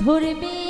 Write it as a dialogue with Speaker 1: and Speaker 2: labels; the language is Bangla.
Speaker 1: ধরবে